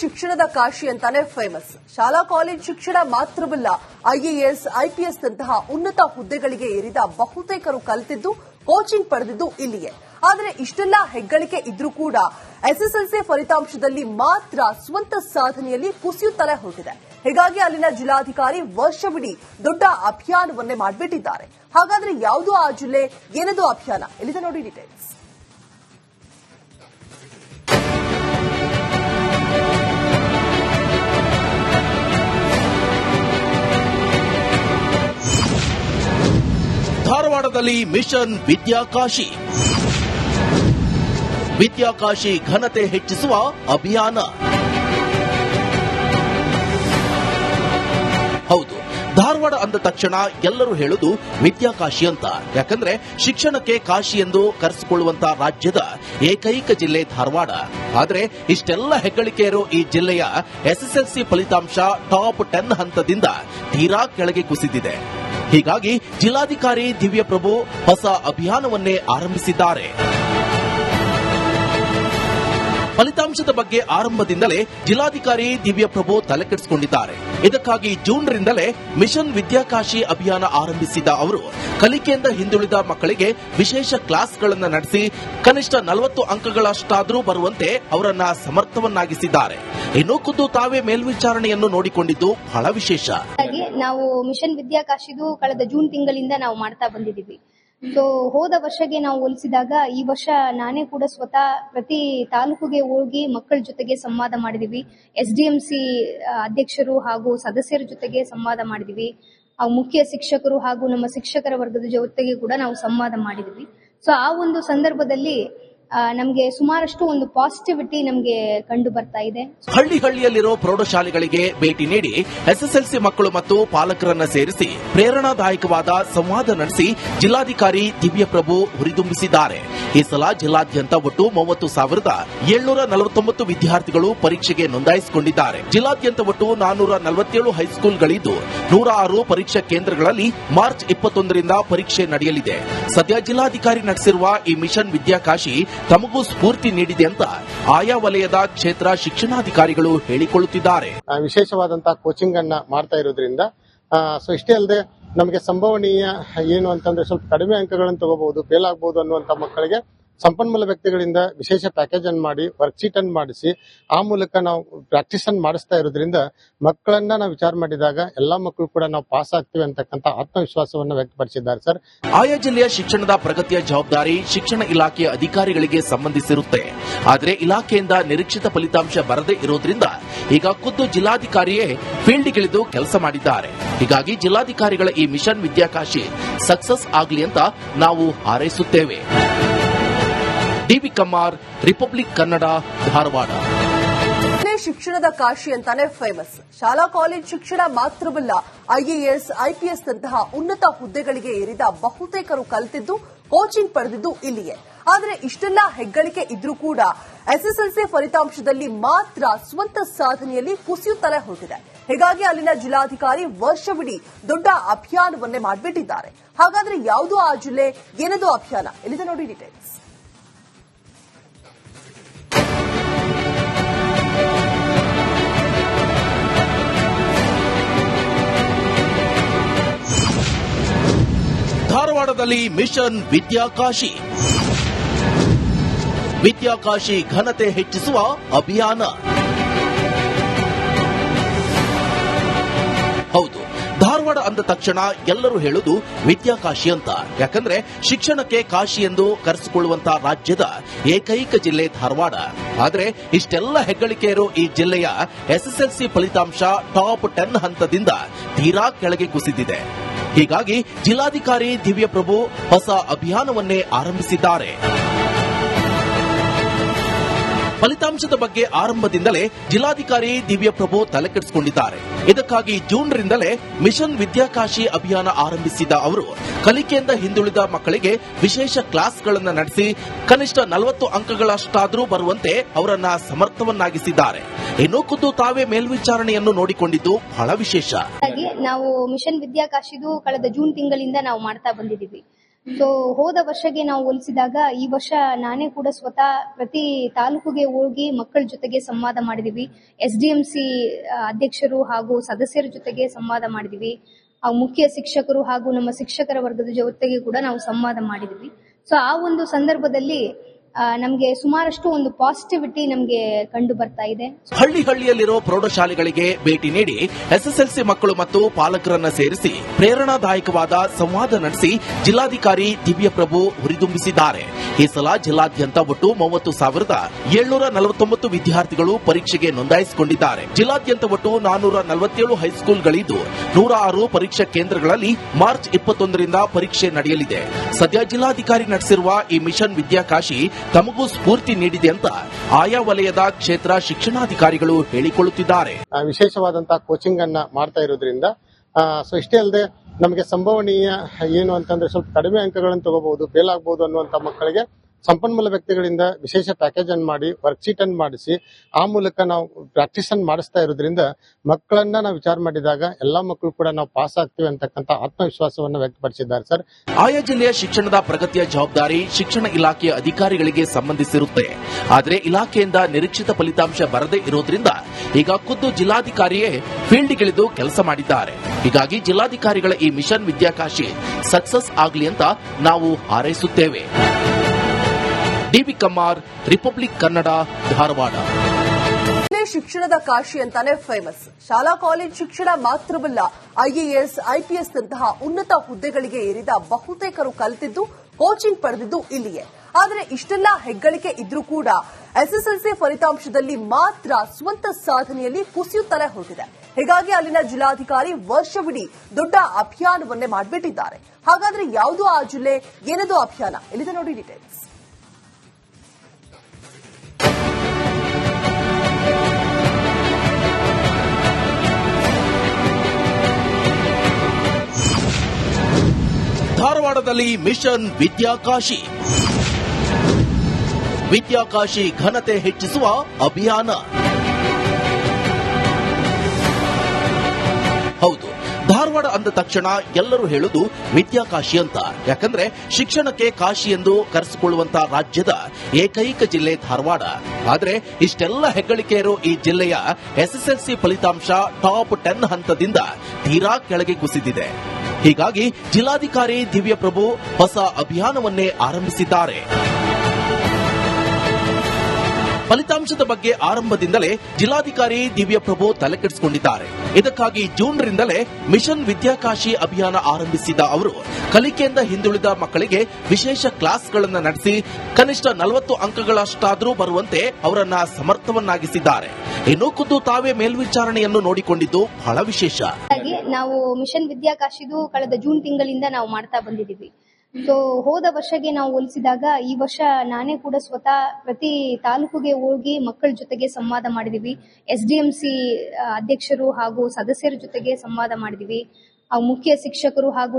ಶಿಕ್ಷಣದ ಕಾಶಿ ಅಂತಾನೆ ಫೇಮಸ್ ಶಾಲಾ ಕಾಲೇಜ್ ಶಿಕ್ಷಣ ಮಾತ್ರವಲ್ಲ ಐಎಎಸ್ ಐಪಿಎಸ್ ನಂತಹ ಉನ್ನತ ಹುದ್ದೆಗಳಿಗೆ ಏರಿದ ಬಹುತೇಕರು ಕಲಿತಿದ್ದು ಕೋಚಿಂಗ್ ಪಡೆದಿದ್ದು ಇಲ್ಲಿಯೇ. ಆದರೆ ಇಷ್ಟೆಲ್ಲ ಹೆಗ್ಗಳಿಕೆ ಇದ್ರೂ ಕೂಡ ಎಸ್ಎಸ್ಎಲ್ಸಿ ಫಲಿತಾಂಶದಲ್ಲಿ ಮಾತ್ರ ಸ್ವಂತ ಸಾಧನೆಯಲ್ಲಿ ಕುಸಿಯುತ್ತಲೇ ಹೊರಟಿದೆ. ಹೀಗಾಗಿ ಅಲ್ಲಿನ ಜಿಲ್ಲಾಧಿಕಾರಿ ವರ್ಷವಿಡೀ ದೊಡ್ಡ ಅಭಿಯಾನವನ್ನೇ ಮಾಡಿಬಿಟ್ಟಿದ್ದಾರೆ. ಹಾಗಾದ್ರೆ ಯಾವುದು ಆ ಜಿಲ್ಲೆ, ಏನದು ಅಭಿಯಾನ? ಇಲ್ಲಿದೆ ನೋಡಿ ಡೀಟೇಲ್ಸ್ ಮಿಷನ್ ವಿದ್ಯಾಕಾಶಿ ವಿದ್ಯಾಕಾಶಿ ಘನತೆ ಹೆಚ್ಚಿಸುವ ಅಭಿಯಾನ. ಹೌದು, ಧಾರವಾಡ ಅಂದ ತಕ್ಷಣ ಎಲ್ಲರೂ ಹೇಳುದು ವಿದ್ಯಾಕಾಶಿ ಅಂತ. ಯಾಕಂದ್ರೆ ಶಿಕ್ಷಣಕ್ಕೆ ಕಾಶಿ ಎಂದು ಕರೆಸಿಕೊಳ್ಳುವಂತ ರಾಜ್ಯದ ಏಕೈಕ ಜಿಲ್ಲೆ ಧಾರವಾಡ. ಆದ್ರೆ ಇಷ್ಟೆಲ್ಲ ಹೆಗ್ಗಳಿಕೆ ಇರೋ ಈ ಜಿಲ್ಲೆಯ ಎಸ್ಎಸ್ಎಲ್ಸಿ ಫಲಿತಾಂಶ ಟಾಪ್ ಟೆನ್ ಹಂತದಿಂದ ತೀರಾ ಕೆಳಗೆ ಕುಸಿದಿದೆ. ಹೀಗಾಗಿ ಜಿಲ್ಲಾಧಿಕಾರಿ ದಿವ್ಯಪ್ರಭು ಹೊಸ ಅಭಿಯಾನವನ್ನೇ ಆರಂಭಿಸಿದ್ದಾರೆ. ಫಲಿತಾಂಶದ ಬಗ್ಗೆ ಆರಂಭದಿಂದಲೇ ಜಿಲ್ಲಾಧಿಕಾರಿ ದಿವ್ಯಪ್ರಭು ತಲೆಕೆಡಿಸಿಕೊಂಡಿದ್ದಾರೆ ಇದಕ್ಕಾಗಿ ಜೂನ್ ರಿಂದಲೇ ಮಿಷನ್ ವಿದ್ಯಾಕಾಶಿ ಅಭಿಯಾನ ಆರಂಭಿಸಿದ ಅವರು, ಕಲಿಕೆಯಿಂದ ಹಿಂದುಳಿದ ಮಕ್ಕಳಿಗೆ ವಿಶೇಷ ಕ್ಲಾಸ್ಗಳನ್ನು ನಡೆಸಿ ಕನಿಷ್ಠ ನಲವತ್ತು ಅಂಕಗಳಷ್ಟಾದರೂ ಬರುವಂತೆ ಅವರನ್ನ ಸಮರ್ಥವನ್ನಾಗಿಸಿದ್ದಾರೆ. ಇನ್ನು ಖುದ್ದು ತಾವೇ ಮೇಲ್ವಿಚಾರಣೆಯನ್ನು ನೋಡಿಕೊಂಡಿದ್ದು ಬಹಳ ವಿಶೇಷ. ನಾವು ಮಿಷನ್ ವಿದ್ಯಾಕಾಶಿದು ಕಳೆದ ಜೂನ್ ತಿಂಗಳಿಂದ ನಾವು ಮಾಡ್ತಾ ಬಂದಿದ್ದೀವಿ. ಸೊ ಹೋದ ವರ್ಷಗೆ ನಾವು ಹೋಲಿಸಿದಾಗ ಈ ವರ್ಷ ನಾನೇ ಕೂಡ ಸ್ವತಃ ಪ್ರತಿ ತಾಲೂಕುಗೆ ಹೋಗಿ ಮಕ್ಕಳ ಜೊತೆಗೆ ಸಂವಾದ ಮಾಡಿದೀವಿ. ಎಸ್ ಡಿ ಅಧ್ಯಕ್ಷರು ಹಾಗೂ ಸದಸ್ಯರ ಜೊತೆಗೆ ಸಂವಾದ ಮಾಡಿದೀವಿ. ಮುಖ್ಯ ಶಿಕ್ಷಕರು ಹಾಗೂ ನಮ್ಮ ಶಿಕ್ಷಕರ ವರ್ಗದ ಜೊತೆಗೆ ಕೂಡ ನಾವು ಸಂವಾದ ಮಾಡಿದೀವಿ. ಸೊ ಆ ಒಂದು ಸಂದರ್ಭದಲ್ಲಿ ನಮ್ಗೆ ಸುಮಾರಷ್ಟು ಒಂದು ಪಾಸಿಟಿವಿಟಿ ನಮಗೆ ಕಂಡು ಬರ್ತಾ ಇದೆ. ಹಳ್ಳಿ ಹಳ್ಳಿಯಲ್ಲಿರೋ ಪ್ರೌಢಶಾಲೆಗಳಿಗೆ ಭೇಟಿ ನೀಡಿ ಎಸ್ಎಸ್ಎಲ್ಸಿ ಮಕ್ಕಳು ಮತ್ತು ಪಾಲಕರನ್ನ ಸೇರಿಸಿ ಪ್ರೇರಣಾದಾಯಕವಾದ ಸಂವಾದ ನಡೆಸಿ ಜಿಲ್ಲಾಧಿಕಾರಿ ದಿವ್ಯಪ್ರಭು ಹುರಿದುಂಬಿಸಿದ್ದಾರೆ. ಈ ಸಲ ಜಿಲ್ಲಾದ್ಯಂತ ಒಟ್ಟು ಮೂವತ್ತು ಸಾವಿರದ ಏಳ್ನೂರ ನಲವತ್ತೊಂಬತ್ತು ವಿದ್ಯಾರ್ಥಿಗಳು ಪರೀಕ್ಷೆಗೆ ನೋಂದಾಯಿಸಿಕೊಂಡಿದ್ದಾರೆ. ಜಿಲ್ಲಾದ್ಯಂತ ಒಟ್ಟು ನಾನ್ನೂರ ನಲವತ್ತೇಳು ಹೈಸ್ಕೂಲ್ಗಳಿದ್ದು ನೂರ ಆರು ಪರೀಕ್ಷಾ ಕೇಂದ್ರಗಳಲ್ಲಿ ಮಾರ್ಚ್ ಇಪ್ಪತ್ತೊಂದರಿಂದ ಪರೀಕ್ಷೆ ನಡೆಯಲಿದೆ. ಸದ್ಯ ಜಿಲ್ಲಾಧಿಕಾರಿ ನಡೆಸಿರುವ ಈ ಮಿಷನ್ ವಿದ್ಯಾಕಾಶಿ ತಮಗೂ ಸ್ಫೂರ್ತಿ ನೀಡಿದೆ ಅಂತ ಆಯಾ ವಲಯದ ಕ್ಷೇತ್ರ ಶಿಕ್ಷಣಾಧಿಕಾರಿಗಳು ಹೇಳಿಕೊಳ್ಳುತ್ತಿದ್ದಾರೆ. ವಿಶೇಷವಾದಂತಹ ಕೋಚಿಂಗ್ ಅನ್ನ ಮಾಡ್ತಾ ಇರೋದ್ರಿಂದ ಸೊ ಇಷ್ಟೇ ಅಲ್ಲದೆ ನಮಗೆ ಸಂಭವನೀಯ ಏನು ಅಂತಂದ್ರೆ ಸ್ವಲ್ಪ ಕಡಿಮೆ ಅಂಕಗಳನ್ನು ತಗೋಬಹುದು ಫೇಲ್ ಆಗಬಹುದು ಅನ್ನುವಂತ ಮಕ್ಕಳಿಗೆ ಸಂಪನ್ಮೂಲ ವ್ಯಕ್ತಿಗಳಿಂದ ವಿಶೇಷ ಪ್ಯಾಕೇಜ್ ಅನ್ನು ಮಾಡಿ ವರ್ಕ್ಶೀಟ್ ಅನ್ನು ಮಾಡಿಸಿ, ಆ ಮೂಲಕ ನಾವು ಪ್ರಾಕ್ಟೀಸ್ ಅನ್ನು ಮಾಡಿಸ್ತಾ ಇರೋದ್ರಿಂದ ಮಕ್ಕಳನ್ನ ನಾವು ವಿಚಾರ ಮಾಡಿದಾಗ ಎಲ್ಲಾ ಮಕ್ಕಳು ಕೂಡ ನಾವು ಪಾಸ್ ಆಗ್ತೀವಿ ಅಂತಕ್ಕಂಥ ಆತ್ಮವಿಶ್ವಾಸವನ್ನು ವ್ಯಕ್ತಪಡಿಸಿದ್ದಾರೆ ಸರ್. ಆಯಾ ಜಿಲ್ಲೆಯ ಶಿಕ್ಷಣದ ಪ್ರಗತಿಯ ಜವಾಬ್ದಾರಿ ಶಿಕ್ಷಣ ಇಲಾಖೆಯ ಅಧಿಕಾರಿಗಳಿಗೆ ಸಂಬಂಧಿಸಿರುತ್ತೆ. ಆದರೆ ಇಲಾಖೆಯಿಂದ ನಿರೀಕ್ಷಿತ ಫಲಿತಾಂಶ ಬರದೇ ಇರೋದ್ರಿಂದ ಈಗ ಖುದ್ದು ಜಿಲ್ಲಾಧಿಕಾರಿಯೇ ಫೀಲ್ಡ್ಗಿಳಿದು ಕೆಲಸ ಮಾಡಿದ್ದಾರೆ. ಹೀಗಾಗಿ ಜಿಲ್ಲಾಧಿಕಾರಿಗಳ ಈ ಮಿಷನ್ ವಿದ್ಯಾಕಾಶಿ ಸಕ್ಸಸ್ ಆಗಲಿ ಅಂತ ನಾವು ಹಾರೈಸುತ್ತೇವೆ. DV Kumar Republic Kannada, Dharwad. ಶಿಕ್ಷಣದ ಕಾಶಿ ಅಂತಾನೆ ಫೇಮಸ್ ಶಾಲಾ, ಕಾಲೇಜ್ ಶಿಕ್ಷಣ ಮಾತ್ರವಲ್ಲ, ಐಎಎಸ್, ಐಪಿಎಸ್ ನಂತಹ ಉನ್ನತ ಹುದ್ದೆಗಳಿಗೆ ಏರಿದ ಬಹುತೇಕರು ಕಲಿತಿದ್ದು ಕೋಚಿಂಗ್ ಪಡೆದಿದ್ದು ಇಲ್ಲಿಯೇ. ಆದರೆ ಇಷ್ಟೆಲ್ಲ ಹೆಗ್ಗಳಿಕೆ ಇದ್ರೂ ಕೂಡ, ಎಸ್ಎಸ್ಎಲ್ಸಿ ಫಲಿತಾಂಶದಲ್ಲಿ ಮಾತ್ರ ಸ್ವಂತ ಸಾಧನೆಯಲ್ಲಿ ಕುಸಿಯುತ್ತಲೇ ಹೊರಟಿದೆ. ಹೀಗಾಗಿ ಅಲ್ಲಿನ ಜಿಲ್ಲಾಧಿಕಾರಿ ವರ್ಷವಿಡೀ ದೊಡ್ಡ ಅಭಿಯಾನವನ್ನೇ ಮಾಡಿಬಿಟ್ಟಿದ್ದಾರೆ. ಹಾಗಾದ್ರೆ ಯಾವುದು ಆ ಜಿಲ್ಲೆ, ಏನದು ಅಭಿಯಾನ? ಇಲ್ಲಿದೆ ನೋಡಿ ಡೀಟೇಲ್ಸ್ ಧಾರವಾಡದಲ್ಲಿ ಮಿಷನ್ ವಿದ್ಯಾಕಾಶಿ. ವಿದ್ಯಾಕಾಶಿ ಘನತೆ ಹೆಚ್ಚಿಸುವ ಅಭಿಯಾನ. ಹೌದು, ಧಾರವಾಡ ಅಂದ ತಕ್ಷಣ ಎಲ್ಲರೂ ಹೇಳುದು ವಿದ್ಯಾಕಾಶಿ ಅಂತ. ಯಾಕಂದ್ರೆ ಶಿಕ್ಷಣಕ್ಕೆ ಕಾಶಿ ಎಂದು ಕರೆಸಿಕೊಳ್ಳುವಂತಹ ರಾಜ್ಯದ ಏಕೈಕ ಜಿಲ್ಲೆ ಧಾರವಾಡ. ಆದ್ರೆ ಇಷ್ಟೆಲ್ಲ ಹೆಗ್ಗಳಿಕೆ ಇರೋ ಈ ಜಿಲ್ಲೆಯ ಎಸ್ಎಸ್ಎಲ್ಸಿ ಫಲಿತಾಂಶ ಟಾಪ್ ಟೆನ್ ಹಂತದಿಂದ ತೀರಾ ಕೆಳಗೆ ಕುಸಿದಿದೆ. ಹೀಗಾಗಿ ಜಿಲ್ಲಾಧಿಕಾರಿ ದಿವ್ಯಪ್ರಭು ಹೊಸ ಅಭಿಯಾನವನ್ನೇ ಆರಂಭಿಸಿದ್ದಾರೆ. ಫಲಿತಾಂಶದ ಬಗ್ಗೆ ಆರಂಭದಿಂದಲೇ ಜಿಲ್ಲಾಧಿಕಾರಿ ದಿವ್ಯಪ್ರಭು ತಲೆಕೆಡಿಸಿಕೊಂಡಿದ್ದಾರೆ ಇದಕ್ಕಾಗಿ ಜೂನ್ ರಿಂದಲೇ ಮಿಷನ್ ವಿದ್ಯಾಕಾಶಿ ಅಭಿಯಾನ ಆರಂಭಿಸಿದ ಅವರು, ಕಲಿಕೆಯಿಂದ ಹಿಂದುಳಿದ ಮಕ್ಕಳಿಗೆ ವಿಶೇಷ ಕ್ಲಾಸ್ಗಳನ್ನು ನಡೆಸಿ ಕನಿಷ್ಠ ನಲವತ್ತು ಅಂಕಗಳಷ್ಟಾದರೂ ಬರುವಂತೆ ಅವರನ್ನ ಸಮರ್ಥವನ್ನಾಗಿಸಿದ್ದಾರೆ. ಇನ್ನು ಖುದ್ದು ತಾವೇ ಮೇಲ್ವಿಚಾರಣೆಯನ್ನು ನೋಡಿಕೊಂಡಿದ್ದು ಬಹಳ ವಿಶೇಷ. ನಾವು ಮಿಷನ್ ವಿದ್ಯಾಕಾಶಿದು ಕಳೆದ ಜೂನ್ ತಿಂಗಳಿಂದ ನಾವು ಮಾಡ್ತಾ ಬಂದಿದ್ದೀವಿ. ಸೊ ಹೋದ ವರ್ಷಗೆ ನಾವು ಹೋಲಿಸಿದಾಗ ಈ ವರ್ಷ ನಾನೇ ಕೂಡ ಸ್ವತಃ ಪ್ರತಿ ತಾಲೂಕುಗೆ ಹೋಗಿ ಮಕ್ಕಳ ಜೊತೆಗೆ ಸಂವಾದ ಮಾಡಿದೀವಿ. ಎಸ್ ಡಿ ಅಧ್ಯಕ್ಷರು ಹಾಗೂ ಸದಸ್ಯರ ಜೊತೆಗೆ ಸಂವಾದ ಮಾಡಿದೀವಿ. ಮುಖ್ಯ ಶಿಕ್ಷಕರು ಹಾಗೂ ನಮ್ಮ ಶಿಕ್ಷಕರ ವರ್ಗದ ಜೊತೆಗೆ ಕೂಡ ನಾವು ಸಂವಾದ ಮಾಡಿದೀವಿ. ಸೊ ಆ ಒಂದು ಸಂದರ್ಭದಲ್ಲಿ ನಮ್ಗೆ ಸುಮಾರಷ್ಟು ಒಂದು ಪಾಸಿಟಿವಿಟಿ ನಮಗೆ ಕಂಡು ಬರ್ತಾ ಇದೆ. ಹಳ್ಳಿ ಹಳ್ಳಿಯಲ್ಲಿರೋ ಪ್ರೌಢಶಾಲೆಗಳಿಗೆ ಭೇಟಿ ನೀಡಿ ಎಸ್ಎಸ್ಎಲ್ಸಿ ಮಕ್ಕಳು ಮತ್ತು ಪಾಲಕರನ್ನ ಸೇರಿಸಿ ಪ್ರೇರಣಾದಾಯಕವಾದ ಸಂವಾದ ನಡೆಸಿ ಜಿಲ್ಲಾಧಿಕಾರಿ ದಿವ್ಯಪ್ರಭು ಹುರಿದುಂಬಿಸಿದ್ದಾರೆ. ಈ ಸಲ ಜಿಲ್ಲಾದ್ಯಂತ ಒಟ್ಟು ಮೂವತ್ತು ಸಾವಿರದ ಏಳ್ನೂರ ನಲವತ್ತೊಂಬತ್ತು ವಿದ್ಯಾರ್ಥಿಗಳು ಪರೀಕ್ಷೆಗೆ ನೋಂದಾಯಿಸಿಕೊಂಡಿದ್ದಾರೆ. ಜಿಲ್ಲಾದ್ಯಂತ ಒಟ್ಟು ನಾನೂರ ನಲವತ್ತೇಳು ಹೈಸ್ಕೂಲ್ಗಳಿದ್ದು, ನೂರ ಆರು ಪರೀಕ್ಷಾ ಕೇಂದ್ರಗಳಲ್ಲಿ ಮಾರ್ಚ್ ಇಪ್ಪತ್ತೊಂದರಿಂದ ಪರೀಕ್ಷೆ ನಡೆಯಲಿದೆ. ಸದ್ಯ ಜಿಲ್ಲಾಧಿಕಾರಿ ನಡೆಸಿರುವ ಈ ಮಿಷನ್ ವಿದ್ಯಾಕಾಶಿ ತಮಗೂ ಸ್ಫೂರ್ತಿ ನೀಡಿದೆ ಅಂತ ಆಯಾ ವಲಯದ ಕ್ಷೇತ್ರ ಶಿಕ್ಷಣಾಧಿಕಾರಿಗಳು ಹೇಳಿಕೊಳ್ಳುತ್ತಿದ್ದಾರೆ. ವಿಶೇಷವಾದಂತಹ ಕೋಚಿಂಗ್ ಅನ್ನ ಮಾಡ್ತಾ ಇರೋದ್ರಿಂದ ಸೊ ಇಷ್ಟೇ ಅಲ್ಲದೆ ನಮಗೆ ಸಂಭವನೀಯ ಏನು ಅಂತಂದ್ರೆ ಸ್ವಲ್ಪ ಕಡಿಮೆ ಅಂಕಗಳನ್ನು ತಗೋಬಹುದು ಫೇಲ್ ಆಗಬಹುದು ಅನ್ನುವಂತ ಮಕ್ಕಳಿಗೆ ಸಂಪನ್ಮೂಲ ವ್ಯಕ್ತಿಗಳಿಂದ ವಿಶೇಷ ಪ್ಯಾಕೇಜ್ ಅನ್ನು ಮಾಡಿ ವರ್ಕ್ಶೀಟ್ ಅನ್ನು ಮಾಡಿಸಿ, ಆ ಮೂಲಕ ನಾವು ಪ್ರಾಕ್ಟೀಸ್ ಅನ್ನು ಮಾಡಿಸ್ತಾ ಇರೋದ್ರಿಂದ ಮಕ್ಕಳನ್ನ ನಾವು ವಿಚಾರ ಮಾಡಿದಾಗ ಎಲ್ಲಾ ಮಕ್ಕಳು ಕೂಡ ನಾವು ಪಾಸ್ ಆಗ್ತೀವಿ ಅಂತಕ್ಕಂಥ ಆತ್ಮವಿಶ್ವಾಸವನ್ನು ವ್ಯಕ್ತಪಡಿಸಿದ್ದಾರೆ ಸರ್. ಆಯಾ ಜಿಲ್ಲೆಯ ಶಿಕ್ಷಣದ ಪ್ರಗತಿಯ ಜವಾಬ್ದಾರಿ ಶಿಕ್ಷಣ ಇಲಾಖೆಯ ಅಧಿಕಾರಿಗಳಿಗೆ ಸಂಬಂಧಿಸಿರುತ್ತೆ. ಆದರೆ ಇಲಾಖೆಯಿಂದ ನಿರೀಕ್ಷಿತ ಫಲಿತಾಂಶ ಬರದೇ ಇರೋದ್ರಿಂದ ಈಗ ಖುದ್ದು ಜಿಲ್ಲಾಧಿಕಾರಿಯೇ ಫೀಲ್ಡ್ಗಿಳಿದು ಕೆಲಸ ಮಾಡಿದ್ದಾರೆ. ಹೀಗಾಗಿ ಜಿಲ್ಲಾಧಿಕಾರಿಗಳ ಈ ಮಿಷನ್ ವಿದ್ಯಾಕಾಶಿ ಸಕ್ಸಸ್ ಆಗಲಿ ಅಂತ ನಾವು ಹಾರೈಸುತ್ತೇವೆ. DB Kumar Republic Kannada, Dharwad. ಶಿಕ್ಷಣದ ಕಾಶಿ ಅಂತಾನೆ ಫೇಮಸ್ ಶಾಲಾ ಕಾಲೇಜ್ ಶಿಕ್ಷಣ ಮಾತ್ರವಲ್ಲ ಐಎಎಸ್ ಐಪಿಎಸ್ ನಂತಹ ಉನ್ನತ ಹುದ್ದೆಗಳಿಗೆ ಏರಿದ ಬಹುತೇಕರು ಕಲಿತಿದ್ದು ಕೋಚಿಂಗ್ ಪಡೆದಿದ್ದು ಇಲ್ಲಿಯೇ. ಆದರೆ ಇಷ್ಟೆಲ್ಲ ಹೆಗ್ಗಳಿಕೆ ಇದ್ರೂ ಕೂಡ ಎಸ್ಎಸ್ಎಲ್ಸಿ ಫಲಿತಾಂಶದಲ್ಲಿ ಮಾತ್ರ ಸ್ವಂತ ಸಾಧನೆಯಲ್ಲಿ ಕುಸಿಯುತ್ತಲೇ ಹೋಗಿದೆ ಹೀಗಾಗಿ ಅಲ್ಲಿನ ಜಿಲ್ಲಾಧಿಕಾರಿ ವರ್ಷವಿಡೀ ದೊಡ್ಡ ಅಭಿಯಾನವನ್ನೇ ಮಾಡಿಬಿಟ್ಟಿದ್ದಾರೆ. ಹಾಗಾದ್ರೆ ಯಾವುದು ಆ ಜಿಲ್ಲೆ, ಏನದು ಅಭಿಯಾನ? ಇಲ್ಲಿದೆ ನೋಡಿ ಡೀಟೇಲ್ಸ್ ಧಾರವಾಡದಲ್ಲಿ ಮಿಷನ್ ವಿದ್ಯಾಕಾಶಿ. ವಿದ್ಯಾಕಾಶಿ ಘನತೆ ಹೆಚ್ಚಿಸುವ ಅಭಿಯಾನ. ಹೌದು, ಧಾರವಾಡ ಅಂದ ತಕ್ಷಣ ಎಲ್ಲರೂ ಹೇಳುದು ವಿದ್ಯಾಕಾಶಿ ಅಂತ. ಯಾಕಂದ್ರೆ ಶಿಕ್ಷಣಕ್ಕೆ ಕಾಶಿ ಎಂದು ಕರೆಸಿಕೊಳ್ಳುವಂತಹ ರಾಜ್ಯದ ಏಕೈಕ ಜಿಲ್ಲೆ ಧಾರವಾಡ. ಆದ್ರೆ ಇಷ್ಟೆಲ್ಲ ಹೆಗ್ಗಳಿಕೆ ಇರೋ ಈ ಜಿಲ್ಲೆಯ ಎಸ್ಎಸ್ಎಲ್ಸಿ ಫಲಿತಾಂಶ ಟಾಪ್ ಟೆನ್ ಹಂತದಿಂದ ತೀರಾ ಕೆಳಗೆ ಕುಸಿದಿದೆ. ಹೀಗಾಗಿ ಜಿಲ್ಲಾಧಿಕಾರಿ ದಿವ್ಯಪ್ರಭು ಹೊಸ ಅಭಿಯಾನವನ್ನೇ ಆರಂಭಿಸಿದ್ದಾರೆ. ಫಲಿತಾಂಶದ ಬಗ್ಗೆ ಆರಂಭದಿಂದಲೇ ಜಿಲ್ಲಾಧಿಕಾರಿ ದಿವ್ಯಪ್ರಭು ತಲೆಕೆಡಿಸಿಕೊಂಡಿದ್ದಾರೆ ಇದಕ್ಕಾಗಿ ಜೂನ್ರಿಂದಲೇ ಮಿಷನ್ ವಿದ್ಯಾಕಾಶಿ ಅಭಿಯಾನ ಆರಂಭಿಸಿದ ಅವರು, ಕಲಿಕೆಯಿಂದ ಹಿಂದುಳಿದ ಮಕ್ಕಳಿಗೆ ವಿಶೇಷ ಕ್ಲಾಸ್ಗಳನ್ನು ನಡೆಸಿ ಕನಿಷ್ಠ ನಲವತ್ತು ಅಂಕಗಳಷ್ಟಾದರೂ ಬರುವಂತೆ ಅವರನ್ನ ಸಮರ್ಥವನ್ನಾಗಿಸಿದ್ದಾರೆ. ಇನ್ನು ಖುದ್ದು ತಾವೇ ಮೇಲ್ವಿಚಾರಣೆಯನ್ನು ನೋಡಿಕೊಂಡಿದ್ದು ಬಹಳ ವಿಶೇಷ. ನಾವು ಮಿಷನ್ ವಿದ್ಯಾಕಾಶಿದು ಕಳೆದ ಜೂನ್ ತಿಂಗಳಿಂದ ನಾವು ಮಾಡ್ತಾ ಬಂದಿದ್ದೀವಿ. ಸೊ ಹೋದ ವರ್ಷಗೆ ನಾವು ಹೋಲಿಸಿದಾಗ ಈ ವರ್ಷ ನಾನೇ ಕೂಡ ಸ್ವತಃ ಪ್ರತಿ ತಾಲೂಕುಗೆ ಹೋಗಿ ಮಕ್ಕಳ ಜೊತೆಗೆ ಸಂವಾದ ಮಾಡಿದೀವಿ ಎಸ್ ಡಿ ಅಧ್ಯಕ್ಷರು ಹಾಗೂ ಸದಸ್ಯರ ಜೊತೆಗೆ ಸಂವಾದ ಮಾಡಿದೀವಿ ಮುಖ್ಯ ಶಿಕ್ಷಕರು ಹಾಗೂ